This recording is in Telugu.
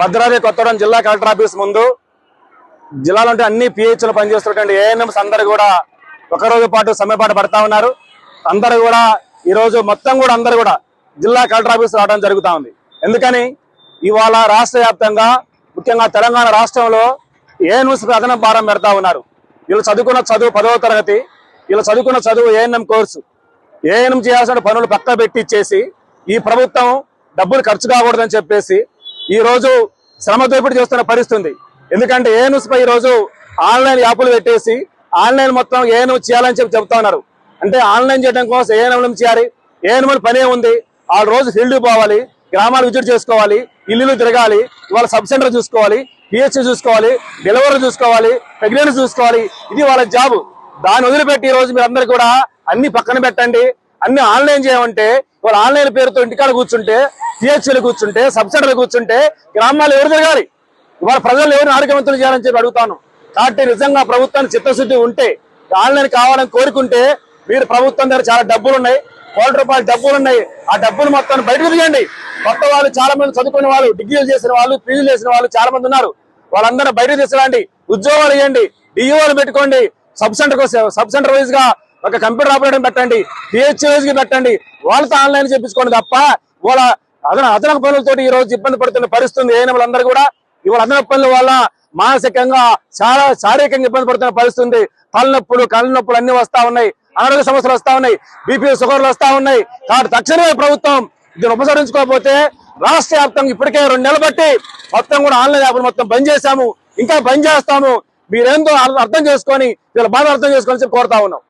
భద్రాద్రి కొత్తగూడెం జిల్లా కలెక్టర్ ఆఫీస్ ముందు జిల్లాలో ఉంటే అన్ని పిహెచ్లు పనిచేస్తున్నటువంటి ఏఎన్ఎంస్ అందరూ కూడా ఒక రోజు పాటు సమ్మెపాటు పడతా ఉన్నారు. అందరూ కూడా ఈరోజు మొత్తం కూడా అందరూ కూడా జిల్లా కలెక్టర్ ఆఫీస్ రావడం జరుగుతూ ఉంది. ఎందుకని? ఇవాళ రాష్ట్ర వ్యాప్తంగా ముఖ్యంగా తెలంగాణ రాష్ట్రంలో ఏఎన్ఎంస్ అదన భారం పెడతా ఉన్నారు. వీళ్ళు చదువుకున్న చదువు పదవ తరగతి వీళ్ళు చదువుకున్న చదువు ఏఎన్ఎం కోర్సు. ఏఎన్ఎం చేయాల్సిన పనులు పక్క పెట్టి ఇచ్చేసి ఈ ప్రభుత్వం డబ్బులు ఖర్చు కాకూడదని చెప్పేసి ఈ రోజు శ్రమ దోపిడీ చేస్తున్న పరిస్థితి ఉంది. ఎందుకంటే ఏనుస్పై పై ఈ రోజు ఆన్లైన్ యాప్లు పెట్టేసి ఆన్లైన్ మొత్తం ఏను చేయాలని చెప్పి చెప్తా ఉన్నారు. అంటే ఆన్లైన్ చేయడం కోసం ఏఎన్ఎం చేయాలి? ఏఎన్ఎం పనే ఉంది? ఆ రోజు ఫీల్డ్కి పోవాలి గ్రామాలు విజిట్ చేసుకోవాలి ఇల్లు తిరగాలి ఇవాళ సబ్ సెంటర్ చూసుకోవాలి పిహెచ్సి చూసుకోవాలి డెలివరీ చూసుకోవాలి ప్రెగ్నెన్సీ చూసుకోవాలి. ఇది వాళ్ళ జాబ్. దాన్ని వదిలిపెట్టి ఈ రోజు మీరందరూ కూడా అన్ని పక్కన పెట్టండి అన్ని ఆన్లైన్ చేయమంటే వాళ్ళు ఆన్లైన్ పేరుతో ఇంటికాడ కూర్చుంటే పిహెచ్సీలు కూర్చుంటే సబ్సిడీలు కూర్చుంటే గ్రామాలు ఎవరు తిరగాలి? ఇవాళ ప్రజలు ఎవరిని ఆరోగ్యవంతులు చేయాలని చెప్పి అడుగుతాను. కాబట్టి నిజంగా ప్రభుత్వానికి చిత్తశుద్ధి ఉంటే ఆన్లైన్ కావాలని కోరుకుంటే మీరు ప్రభుత్వం దగ్గర చాలా డబ్బులు ఉన్నాయి. కోటి రూపాయల డబ్బులు ఉన్నాయి. ఆ డబ్బులు మొత్తం బయటకు తీయండి. కొత్త వాళ్ళు చాలా మంది చదువుకునే వాళ్ళు డిగ్రీలు చేసిన వాళ్ళు పీజీలు చేసిన వాళ్ళు చాలా మంది ఉన్నారు. వాళ్ళందరూ బయటకు తీసుకురండి ఉద్యోగాలు ఇవ్వండి. డిఈఓలు పెట్టుకోండి. సబ్ సెంటర్ సబ్ సెంటర్ వైజ్గా ఒక కంప్యూటర్ ఆపరేటర్ పెట్టండి పిహెచ్కి పెట్టండి వాళ్ళతో ఆన్లైన్ చేపించుకోండి తప్ప వాళ్ళ అదన అదనపు పనులతో ఈ రోజు ఇబ్బంది పడుతున్న పరిస్థితుంది. ఏ వాళ్ళందరూ కూడా ఇవాళ అదనపు పనుల వల్ల మానసికంగా చాలా శారీరకంగా ఇబ్బంది పడుతున్న పరిస్థితుంది. తలనొప్పులు కళ్ళ నొప్పులు అన్ని వస్తా ఉన్నాయి. అనారోగ్య సమస్యలు వస్తా ఉన్నాయి. బీపీ షుగర్లు వస్తా ఉన్నాయి. కాబట్టి తక్షణమే ప్రభుత్వం దీన్ని ఉపసరించుకోకపోతే రాష్ట్ర వ్యాప్తంగా ఇప్పటికే రెండు నెలలు బట్టి మొత్తం కూడా ఆన్లైన్ యాప్లు మొత్తం బంద్ చేశాము. ఇంకా బంద్ చేస్తాము. మీరేందో అర్థం చేసుకొని వీళ్ళ బాధ అర్థం చేసుకొని చెప్పి కోరుతా ఉన్నాం.